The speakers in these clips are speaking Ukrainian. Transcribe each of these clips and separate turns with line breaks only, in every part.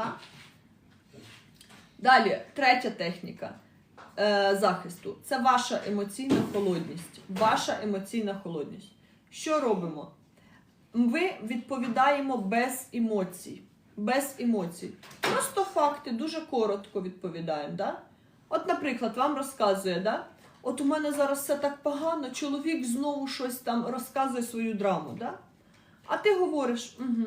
Да? Далі, третя техніка е, захисту це ваша емоційна холодність. Ваша емоційна холодність. Що робимо? Ми відповідаємо без емоцій. Без емоцій. Просто факти, дуже коротко відповідаємо. Да? От, наприклад, вам розказує, да? от у мене зараз все так погано, чоловік знову щось там розказує свою драму. Да? А ти говориш, угу,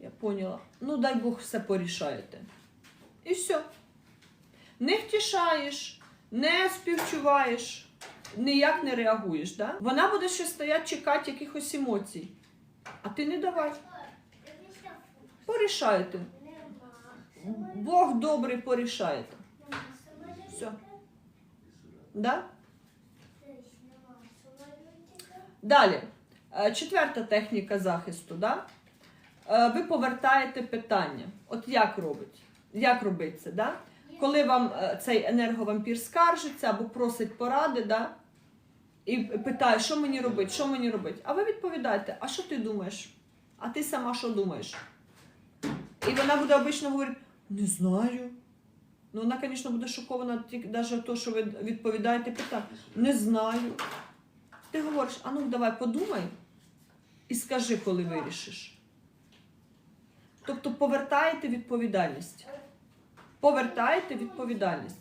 я поняла. Ну, дай Бог все порішаєте. І все. Не втішаєш, не співчуваєш, ніяк не реагуєш. Да? Вона буде ще стояти, чекати якихось емоцій. А ти не давай. Порішаєте. Бог добрий порішаєте. Все. Да? Далі. Е, Четверта техніка захисту. Да? Е, Ви повертаєте питання. От як робить? Як робить це? Да? Коли вам е, цей енерговампір скаржиться або просить поради, да? і питає, що мені робити, що мені робити. А ви відповідаєте, а що ти думаєш? А ти сама що думаєш? І вона буде обично говорити, не знаю. Ну, вона, звісно, буде шокована навіть то, що ви відповідаєте питання. Не знаю. Ти говориш, а ну давай подумай і скажи, коли вирішиш. Тобто повертаєте відповідальність. Повертаєте відповідальність.